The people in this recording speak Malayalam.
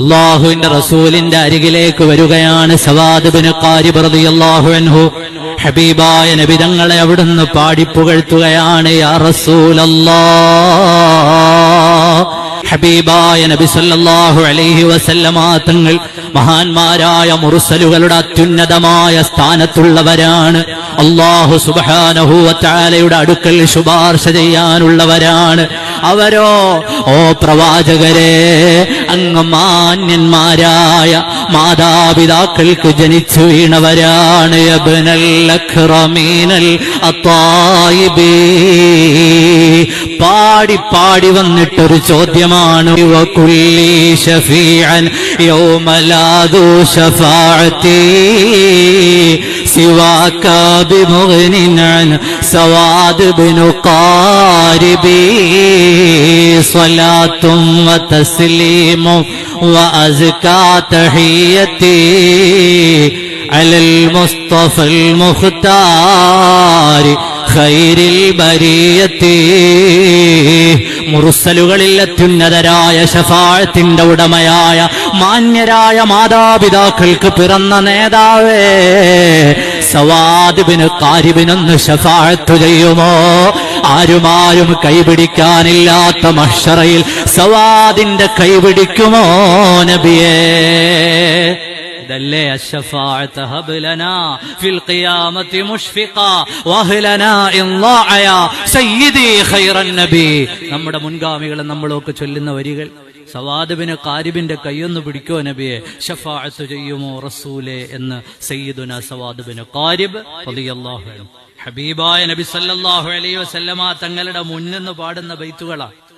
അള്ളാഹുവിന്റെ റസൂലിന്റെ അരികിലേക്ക് വരികയാണ് സവാദബിന് അൻഹു. ഹബീബായ നബിതങ്ങളെ അവിടുന്ന് പാടിപ്പുകഴ്ത്തുകയാണ് യാ ഹബീബായ നബി സല്ലല്ലാഹു അലൈഹി വസല്ലമ തങ്ങൾ മഹാന്മാരായ മുറുസലുകളുടെ അത്യുന്നതമായ സ്ഥാനത്തുള്ളവരാണ്. അള്ളാഹു സുബ്ഹാനഹു വതആലയുടെ അടുക്കൽ ശുപാർശ ചെയ്യാനുള്ളവരാണ്. അവരോ? ഓ പ്രവാചകരെ അങ്ങ് മാന്യന്മാരായ മാതാപിതാക്കൾക്ക് ജനിച്ചു വീണവരാണ് അബ്നൽ അക്റമീനൽ അത്തായിബീ. പാടി പാടി വന്നിട്ടൊരു ചോദ്യമാണ് വകുല്ലി ഷഫീഅൻ യൗമലാദു ഷഫാഅത്തി സിവാക ബിമുഗ്നിൻ അൻ സവാദ് ബിനു ഖാരിബി സ്വലാത്തും വതസ്ലീമും وأزكى تحيتي على المصطفى المختار ഖൈരിൽ ബരിയത്തി. മുറുസലുകളിൽ അത്യുന്നതരായ ഷഫാഴത്തിന്റെ ഉടമയായ മാന്യരായ മാതാപിതാക്കൾക്ക് പിറന്ന നേതാവേ. സവാദിബിന് കാരിബിനൊന്ന് ശഫാഴത്തു ചെയ്യുമോ? ആരുമാരും കൈപിടിക്കാനില്ലാത്ത മഷറയിൽ സവാദിന്റെ കൈപിടിക്കുമോ നബിയേ? ഇതല്ലേ നമ്മുടെ മുൻഗാമികൾ നമ്മളൊക്കെ ചൊല്ലുന്ന വരികൾ. സവാദബിന് കാരിബിന്റെ കൈയൊന്ന് പിടിക്കോ നബിയെ. ഷഫാഅത്ത് ചെയ്യുമോ റസൂലെ എന്ന് സയ്യിദുന സവാദബിന് കാരിബ് ഹബീബായ നബി സല്ലാഹു അലൈഹി വസല്ലമ തങ്ങളുടെ മുന്നിന്ന് പാടുന്ന ബൈത്തുകളാണ്